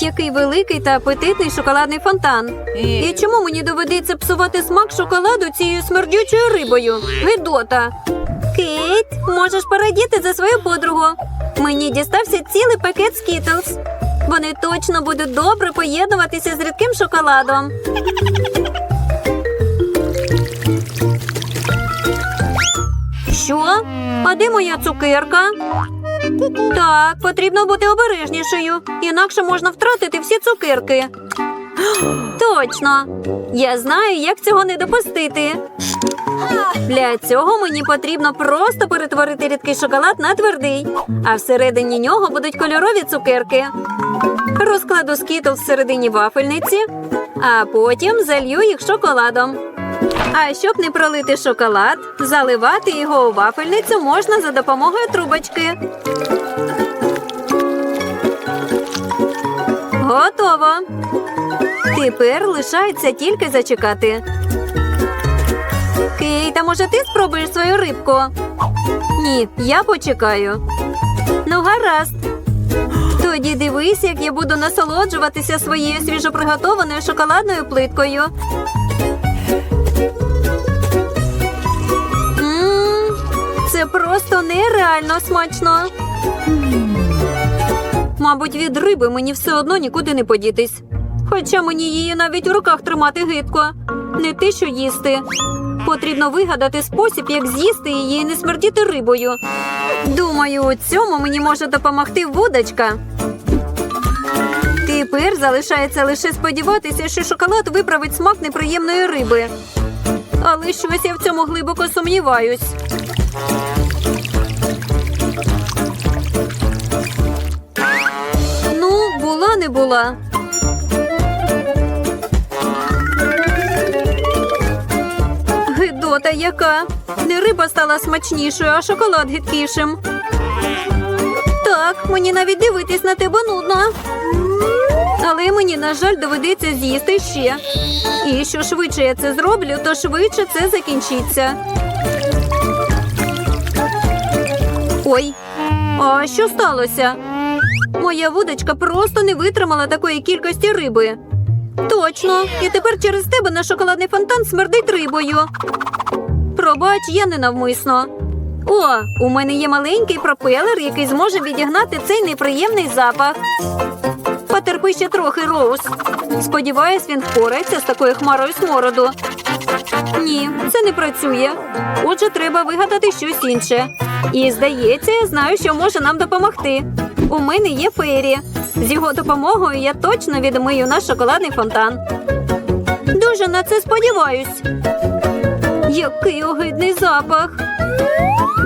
Який великий та апетитний шоколадний фонтан. І чому мені доведеться псувати смак шоколаду цією смердючою рибою? Гидота. Кейт, можеш порадіти за свою подругу. Мені дістався цілий пакет скітлз. Вони точно будуть добре поєднуватися з рідким шоколадом. Що? А де моя цукерка? Так, потрібно бути обережнішою, інакше можна втратити всі цукерки. Точно. Я знаю, як цього не допустити. Для цього мені потрібно просто перетворити рідкий шоколад на твердий, а всередині нього будуть кольорові цукерки. Розкладу скітл всередині вафельниці, а потім залью їх шоколадом. А щоб не пролити шоколад, заливати його у вафельницю можна за допомогою трубочки. Готово. Тепер лишається тільки зачекати. Кейта, може, ти спробуєш свою рибку? Ні, я почекаю. Ну, гаразд. Тоді дивись, як я буду насолоджуватися своєю свіжоприготованою шоколадною плиткою. Просто нереально смачно. Мабуть, від риби мені все одно нікуди не подітись. Хоча мені її навіть у руках тримати гидко. Не те, що їсти. Потрібно вигадати спосіб, як з'їсти її і не смердіти рибою. Думаю, у цьому мені може допомогти вудочка. Тепер залишається лише сподіватися, що шоколад виправить смак неприємної риби. Але щось я в цьому глибоко сумніваюсь. Була. Гидота яка. Не риба стала смачнішою, а шоколад гидкішим. Так, мені навіть дивитись на тебе нудно. Але мені, на жаль, доведеться з'їсти ще. І що швидше я це зроблю, то швидше це закінчиться. Ой, а що сталося? Моя вудочка просто не витримала такої кількості риби. Точно, і тепер через тебе на шоколадний фонтан смердить рибою. Пробач, я ненавмисно. О, у мене є маленький пропелер, який зможе відігнати цей неприємний запах. Потерпи ще трохи, Роуз. Сподіваюсь, він впорається з такою хмарою смороду. Ні, це не працює. Отже, треба вигадати щось інше. І здається, я знаю, що може нам допомогти. У мене є фейрі. З його допомогою я точно відмию наш шоколадний фонтан. Дуже на це сподіваюсь. Який огидний запах.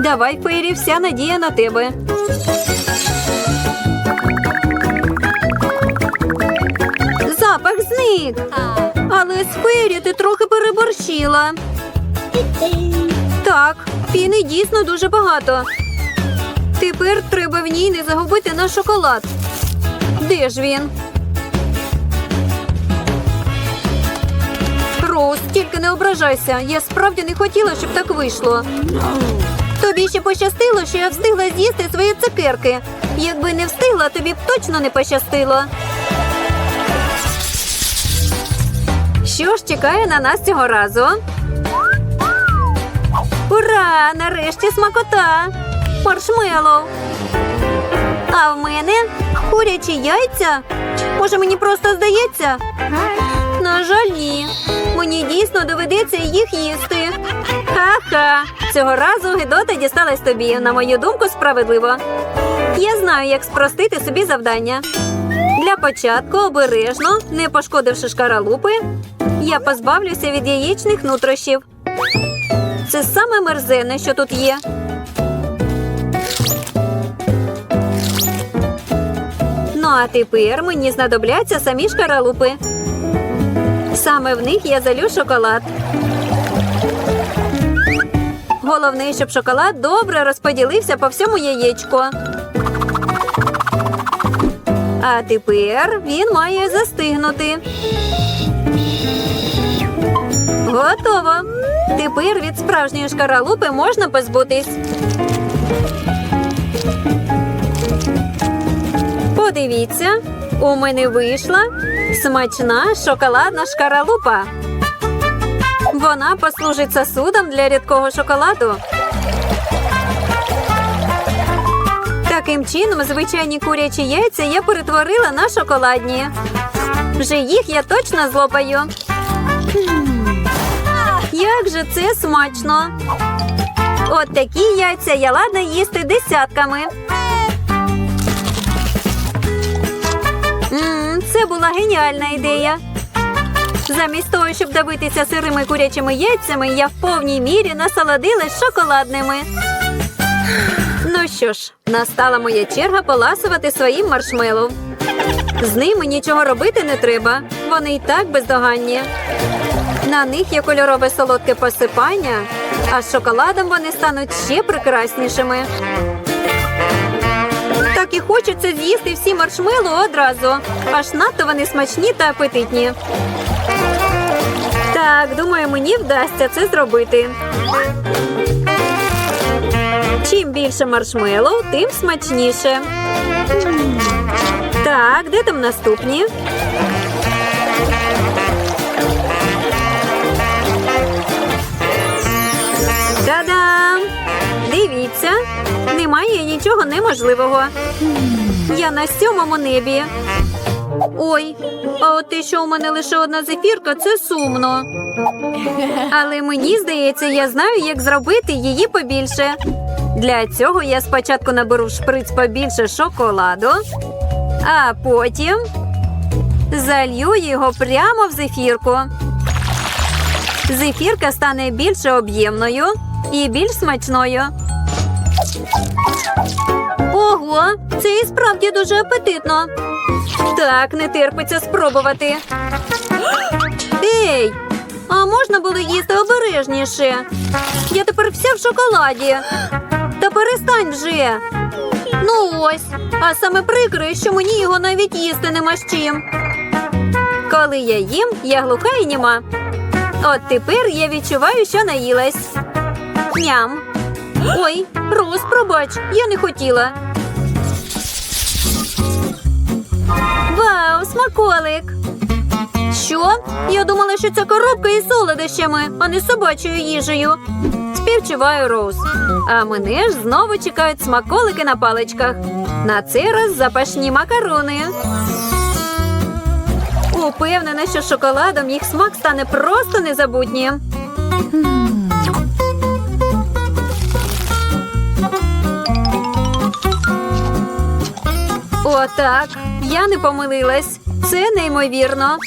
Давай, Фейрі, вся надія на тебе. Запах зник. Але з Фейрі ти трохи переборщила. Так, піни дійсно дуже багато. Тепер треба в ній не загубити наш шоколад. Де ж він? Роуз, тільки не ображайся. Я справді не хотіла, щоб так вийшло. Тобі ще пощастило, що я встигла з'їсти свої цукерки. Якби не встигла, тобі б точно не пощастило. Що ж чекає на нас цього разу? Ура! Нарешті смакота! Маршмеллоу! А в мене курячі яйця? Може, мені просто здається? На жаль, ні. Мені дійсно доведеться їх їсти. Ха-ха. Цього разу Гедота дісталась тобі, на мою думку, справедливо. Я знаю, як спростити собі завдання. Для початку обережно, не пошкодивши шкаралупи, я позбавлюся від яєчних нутрощів. Це саме мерзенне, що тут є. А тепер мені знадобляться самі шкаралупи. Саме в них я залю шоколад. Головне, щоб шоколад добре розподілився по всьому яєчку. А тепер він має застигнути. Готово. Тепер від справжньої шкаралупи можна позбутись. Подивіться, У мене вийшла смачна шоколадна шкаралупа. Вона послужить сосудом для рідкого шоколаду. Таким чином, звичайні курячі яйця я перетворила на шоколадні. Вже їх я точно злопаю. Як же це смачно! От такі яйця я ладна їсти десятками. Це була геніальна ідея. Замість того, щоб давитися сирими курячими яйцями, я в повній мірі насолодилась шоколадними. Ну що ж, настала моя черга поласувати своїм маршмеллоу. З ними нічого робити не треба. Вони і так бездоганні. На них є кольорове солодке посипання, а з шоколадом вони стануть ще прекраснішими. Так і хочеться з'їсти всі маршмеллоу одразу. Аж надто вони смачні та апетитні. Так, думаю, мені вдасться це зробити. Чим більше маршмеллоу, тим смачніше. Так, де там наступні? Та-дам! Дивіться, немає нічого неможливого. Я на сьомому небі. Ой, а от те, що у мене лише одна зефірка, це сумно. Але мені здається, я знаю, як зробити її побільше. Для цього я спочатку наберу в шприц побільше шоколаду, а потім залью його прямо в зефірку. Зефірка стане більш об'ємною і більш смачною. Ого, це і справді дуже апетитно. Так, не терпиться спробувати. Ей, а можна було їсти обережніше? Я тепер вся в шоколаді. Та перестань вже. Ну ось, а саме прикре, що мені його навіть їсти нема з чим. Коли я їм, я глуха і німа. От тепер я відчуваю, що наїлась. Ням. Ой, Рос, пробач, я не хотіла. Вау, смаколик. Що? Я думала, що це коробка із солодощами, а не собачою їжею. Співчуваю Роуз. А мене ж знову чекають смаколики на паличках. На цей раз запашні макарони. Упевнена, що шоколадом їх смак стане просто незабутнім. Отак. Я не помилилась. Це неймовірно.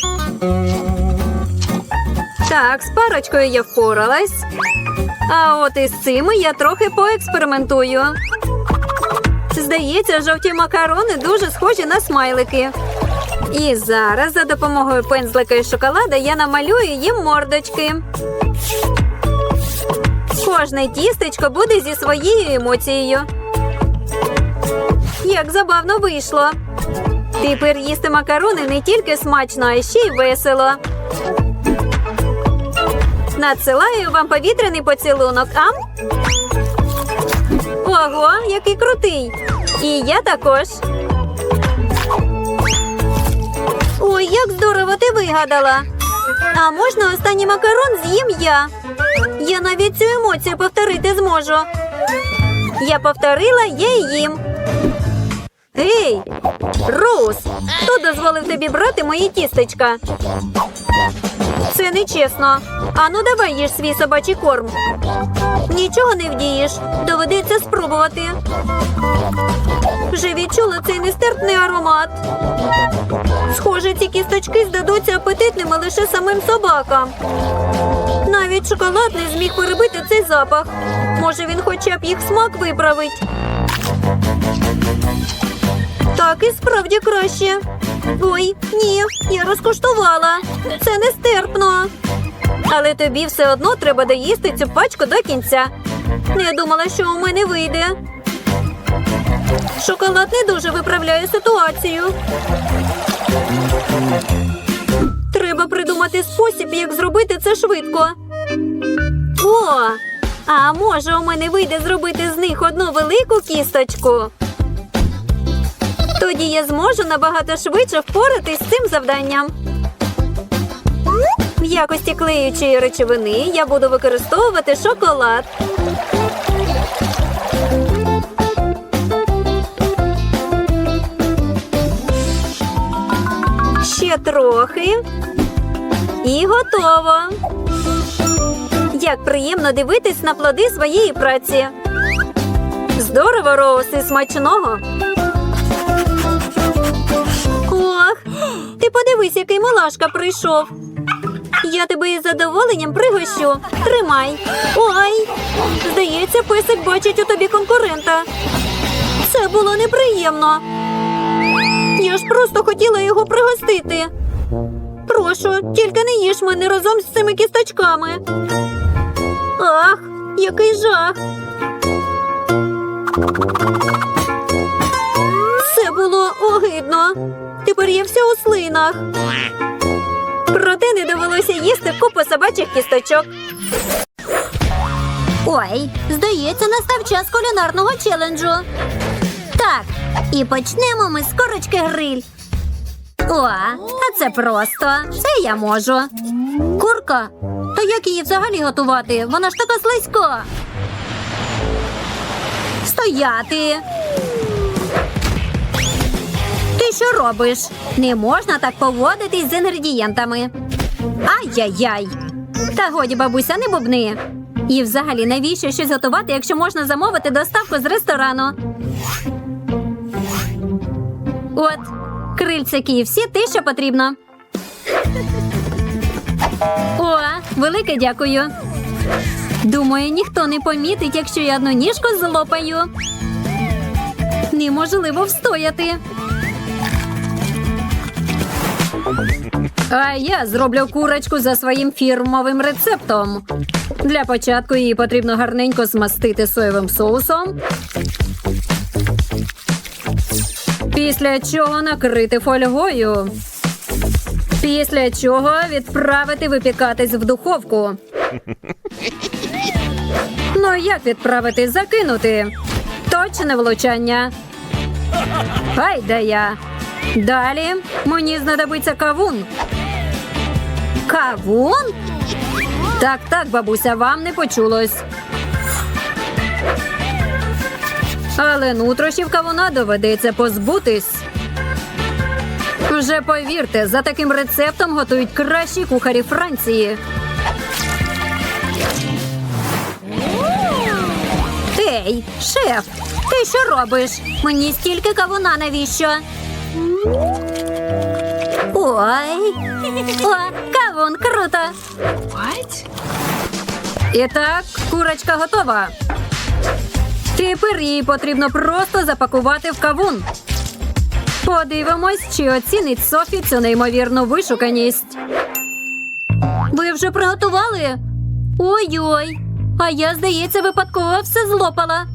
Так, з парочкою я впоралась. А от із цими я трохи поекспериментую. Здається, жовті макарони дуже схожі на смайлики. І зараз за допомогою пензлика і шоколада я намалюю їм мордочки. Кожне тістечко буде зі своєю емоцією. Як забавно вийшло. Тепер їсти макарони не тільки смачно, а ще й весело. Надсилаю вам повітряний поцілунок, ам? Ого, який крутий! І я також. Ой, як здорово ти вигадала. А можна останній макарон з'їм я? Я навіть цю емоцію повторити зможу. Я повторила, я їм. Ей, Роуз, хто дозволив тобі брати мої тістечка? Це нечесно. Ану, давай їж свій собачий корм. Нічого не вдієш. Доведеться спробувати. Вже відчула цей нестерпний аромат. Схоже, ці кісточки здадуться апетитними лише самим собакам. Навіть шоколад не зміг перебити цей запах. Може, він хоча б їх смак виправить. Так і справді краще. Ой, ні, я розкуштувала. Це нестерпно. Але тобі все одно треба доїсти цю пачку до кінця. Не думала, що у мене вийде. Шоколад не дуже виправляє ситуацію. Треба придумати спосіб, як зробити це швидко. О, а може у мене вийде зробити з них одну велику кісточку? Тоді я зможу набагато швидше впоратись з цим завданням. В якості клеючої речовини я буду використовувати шоколад. Ще трохи. І готово. Як приємно дивитись на плоди своєї праці. Здорово, Роуз, і смачного. Ти подивись, який милашка прийшов. Я тебе із задоволенням пригощу. Тримай. Ой, здається, песик бачить у тобі конкурента. Це було неприємно. Я ж просто хотіла його пригостити. Прошу, тільки не їж мене разом з цими кісточками. Ах, який жах. Тепер у слинах. Проте не довелося їсти купу собачих кісточок. Ой, здається, настав час кулінарного челенджу. Так, і почнемо ми з корочки гриль. О, а це просто. Це я можу. Курка? Та як її взагалі готувати? Вона ж така слизька. Стояти. Що робиш? Не можна так поводитись з інгредієнтами. Ай-яй-яй. Та годі, бабуся, не бубни. І взагалі, навіщо щось готувати, якщо можна замовити доставку з ресторану? От, крильце KFC, те, що потрібно. О, велике дякую. Думаю, ніхто не помітить, якщо я одну ніжку злопаю. Неможливо встояти. А я зроблю курочку за своїм фірмовим рецептом. Для початку її потрібно гарненько змастити соєвим соусом. Після чого накрити фольгою. Після чого відправити випікатись в духовку. Ну, як відправити? Закинути. Точне влучання. Гайда я. Далі мені знадобиться кавун. Кавун? Так, так, бабуся, вам не почулось. Але нутрощів кавуна доведеться позбутись. Вже повірте, за таким рецептом готують кращі кухарі Франції. Ей, шеф, ти що робиш? Мені стільки кавуна навіщо? Ой. О, кавун, круто. І так, курочка готова. Тепер її потрібно просто запакувати в кавун. Подивимось, чи оцінить Софі цю неймовірну вишуканість. Ви вже приготували? Ой-ой. А я, здається, випадково все злопала.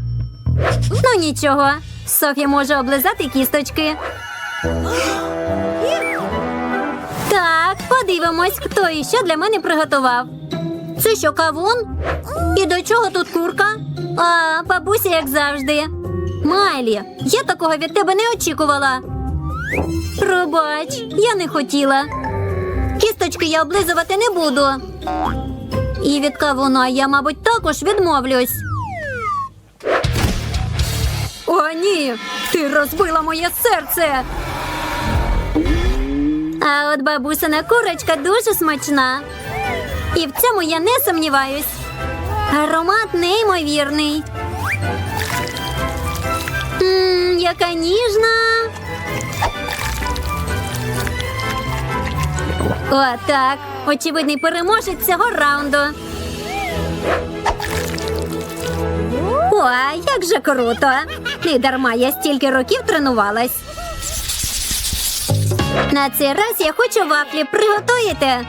Ну нічого. Софія може облизати кісточки. Подивимось, хто і що для мене приготував. Це що, кавун? І до чого тут курка? А, бабуся, як завжди. Майлі, я такого від тебе не очікувала. Пробач, я не хотіла. Кісточки я облизувати не буду. І від кавуна я, мабуть, також відмовлюсь. О, ні! Ти розбила моє серце. А от бабусина курочка дуже смачна. І в цьому я не сумніваюсь. Аромат неймовірний. Ммм, яка ніжна. О, так. Очевидний переможець цього раунду. О, як же круто! Не дарма я стільки років тренувалась. На цей раз я хочу вафлі. Приготуєте?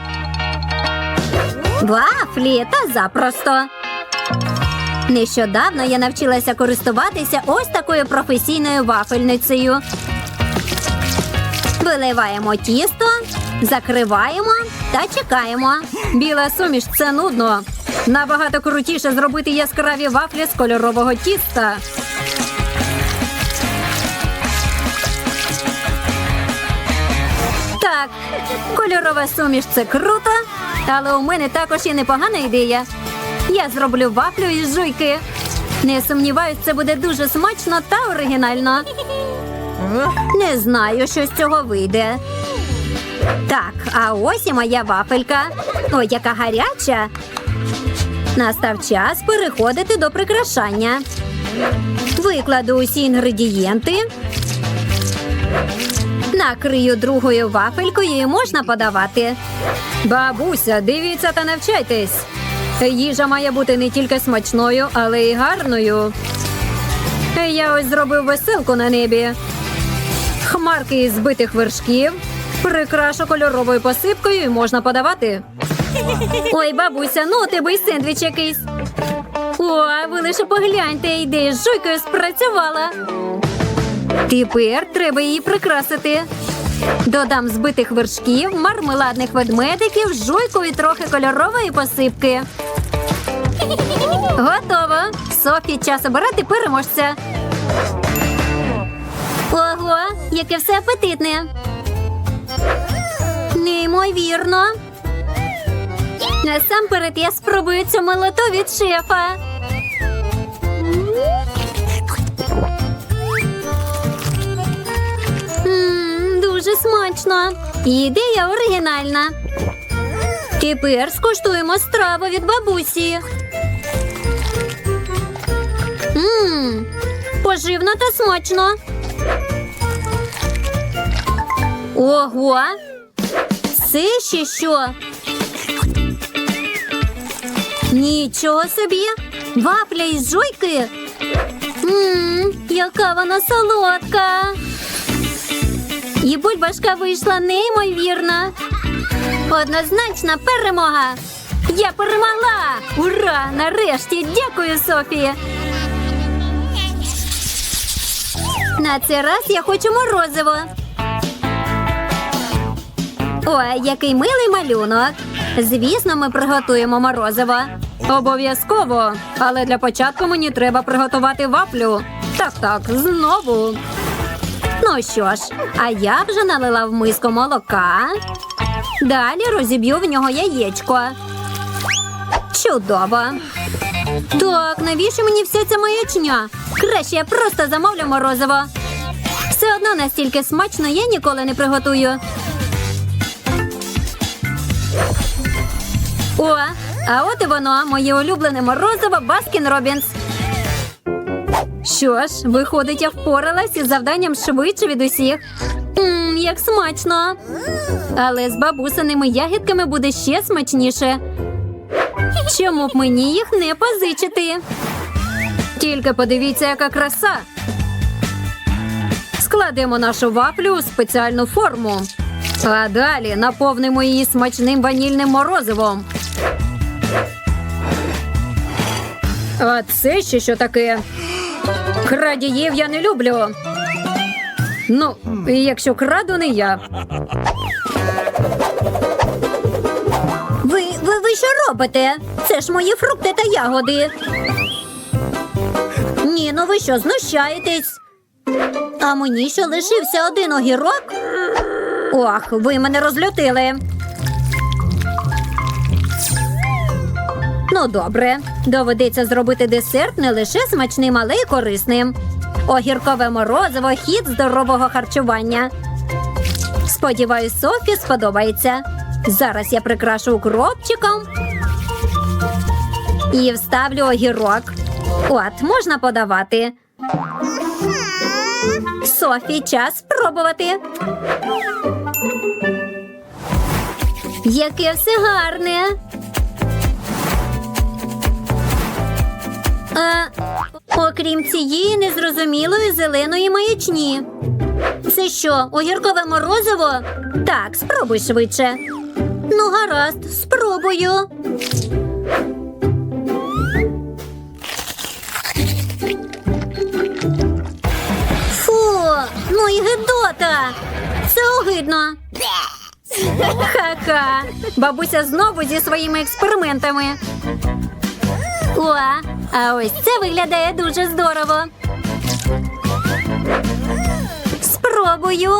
Вафлі та запросто. Нещодавно я навчилася користуватися ось такою професійною вафельницею. Виливаємо тісто, закриваємо та чекаємо. Біла суміш це нудно. Набагато крутіше зробити яскраві вафлі з кольорового тіста. Кольорова суміш це круто, але у мене також є непогана ідея. Я зроблю вафлю із жуйки. Не сумніваюсь, це буде дуже смачно та оригінально. Не знаю, що з цього вийде. Так, а ось і моя вафелька. Ой, яка гаряча. Настав час переходити до прикрашання. Викладу усі інгредієнти. Накрию другою вафелькою і можна подавати. Бабуся, дивіться та навчайтесь. Їжа має бути не тільки смачною, але й гарною. Я ось зробив веселку на небі. Хмарки із збитих вершків. Прикрашу кольоровою посипкою і можна подавати. Ой, бабуся, ну тебе й сендвіч якийсь. О, ви лише погляньте, ідея з жуйкою спрацювала. Тепер треба її прикрасити. Додам збитих вершків, мармеладних ведмедиків, жуйку і трохи кольорової посипки. Готово. Софі, час обирати переможця. Ого, яке все апетитне. Неймовірно. Насамперед я спробую цю милоту від шефа. Смачно. Ідея оригінальна. Тепер скуштуємо страву від бабусі. Мм, поживно та смачно. Ого! Це ще що? Нічого собі! Вафля із жуйки. Мм, яка вона солодка. І бульбашка вийшла неймовірна. Однозначна перемога. Я перемогла! Ура! Нарешті! Дякую, Софі! На цей раз я хочу морозиво. Ой, який милий малюнок. Звісно, ми приготуємо морозиво. Обов'язково. Але для початку мені треба приготувати вафлю. Так, так, знову. Ну що ж, а я вже налила в миску молока. Далі розіб'ю в нього яєчко. Чудово. Так, навіщо мені вся ця маячня? Краще я просто замовлю морозиво. Все одно настільки смачно я ніколи не приготую. О, а от і воно, моє улюблене морозиво Баскін Робінс. Що ж, виходить, я впоралась із завданням швидше від усіх. Мм, як смачно. Але з бабусиними ягідками буде ще смачніше. Чому б мені їх не позичити? Тільки подивіться, яка краса. Складемо нашу вафлю у спеціальну форму. А далі наповнимо її смачним ванільним морозивом. А це ще що таке? Крадіїв я не люблю. Ну, якщо краду, не я. Ви, ви, ви що робите? Це ж мої фрукти та ягоди. Ні, ну ви що, знущаєтесь? А мені що лишився один огірок? Ох, ви мене розлютили. Ну, добре. Доведеться зробити десерт не лише смачним, але й корисним. Огіркове морозиво хід здорового харчування. Сподіваюсь, Софі сподобається. Зараз я прикрашу укропчиком і вставлю огірок. От, можна подавати. Софі, час спробувати. Яке все гарне. А, окрім цієї незрозумілої зеленої маячні. Це що, огіркове морозиво? Так, спробуй швидше. Ну, гаразд, спробую. Фу, ну і гидота. Це огидно. Ха-ха. Бабуся знову зі своїми експериментами. О, а ось це виглядає дуже здорово. Спробую.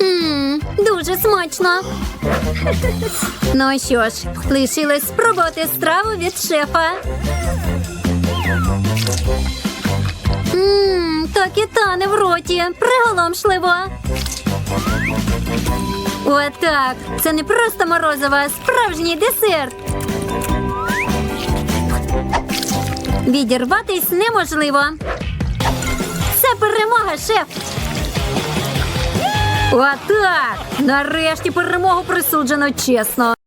Ммм, дуже смачно. Ну що ж, лишилось спробувати страву від шефа. Ммм, так і тане в роті. Приголомшливо. Отак. Це не просто морозиво, а справжній десерт. Відірватись неможливо. Це перемога, шеф. Отак. Нарешті перемогу присуджено чесно.